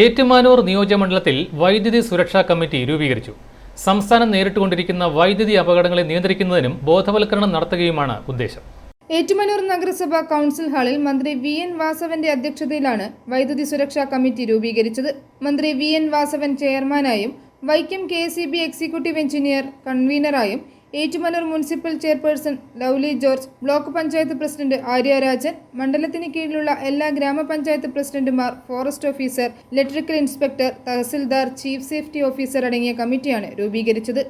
ഏറ്റുമാനൂർ നിയോജകമണ്ഡലത്തിൽ വൈദ്യുതി സുരക്ഷാ കമ്മിറ്റി രൂപീകരിച്ചു. സംസ്ഥാനം നേരിട്ടുകൊണ്ടിരിക്കുന്ന വൈദ്യുതി അപകടങ്ങളെ നിയന്ത്രിക്കുന്നതിനും ബോധവൽക്കരണം നടത്തുകയുമാണ് ഉദ്ദേശം. ഏറ്റുമാനൂർ നഗരസഭ കൗൺസിൽ ഹാളിൽ മന്ത്രി വി എൻ വാസവന്റെ അധ്യക്ഷതയിലാണ് വൈദ്യുതി സുരക്ഷാ കമ്മിറ്റി രൂപീകരിച്ചത്. മന്ത്രി V N Vasavan ചെയർമാനായും Vaikom K S executive engineer കൺവീനറായും Ettumanoor municipal chairperson Lovely George block panchayat president Aryarajan മണ്ഡലത്തിന് കീഴിലുള്ള എല്ലാ ഗ്രാമപഞ്ചായത്ത് പ്രസിഡന്റുമാർ forest officer electrical inspector tahsildar chief safety officer അടങ്ങിയ കമ്മിറ്റിയാണ് രൂപീകരിച്ചത്.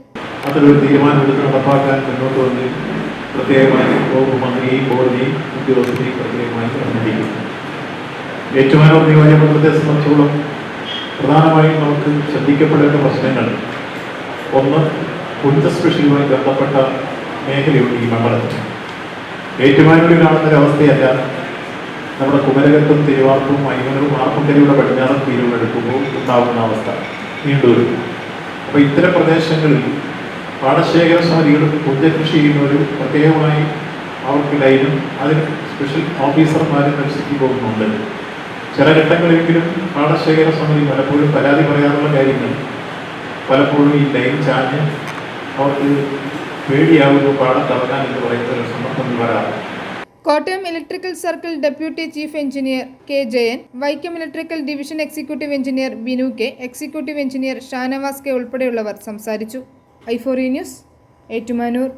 പ്രധാനമായും നമുക്ക് ശ്രദ്ധിക്കപ്പെടേണ്ട പ്രശ്നങ്ങൾ ഒന്ന് പുഞ്ച സ്പെഷ്യലുമായി ബന്ധപ്പെട്ട മേഖലയുണ്ട് ഈ മണ്ഡലത്തിൽ. ഏറ്റുമാനൂരിൽ കാണുന്ന അവസ്ഥയല്ല. നമ്മുടെ കുമരകത്തും തിരുവാർപ്പും മൈമനവും ആർപ്പങ്കരയുടെ പടിഞ്ഞാറൻ തീരുവെടുക്കുമ്പോൾ ഉണ്ടാകുന്ന അവസ്ഥ നീണ്ടുവരും അപ്പോൾ ഇത്തരം പ്രദേശങ്ങളിൽ പാടശേഖര സമിതികളും പുഞ്ചകൃഷി ചെയ്യുന്നവരും പ്രത്യേകമായി അവർക്ക് ലൈനും അതിന് സ്പെഷ്യൽ ഓഫീസർമാരും മത്സരിച്ച് പോകുന്നുണ്ട്. ചില ഘട്ടങ്ങളിലെങ്കിലും പാടശേഖര സമിതി പലപ്പോഴും പരാതി പറയാറുള്ള കാര്യങ്ങൾ. പലപ്പോഴും ഈ ലൈൻ ചാഞ്ഞ് അവർക്ക് പേടിയാവുന്നു പാടത്തിറങ്ങാൻ എന്ന് പറയുന്ന ഒരു സമ്മർദ്ദം വരാറ് Kottayam electrical circle deputy chief engineer K Jayan Vaikom electrical division executive engineer Binu K executive engineer Shanavas K ഉൾപ്പെടെയുള്ളവർ സംസാരിച്ചു. ഐഫോറി ന്യൂസ് ഏറ്റുമാനൂർ.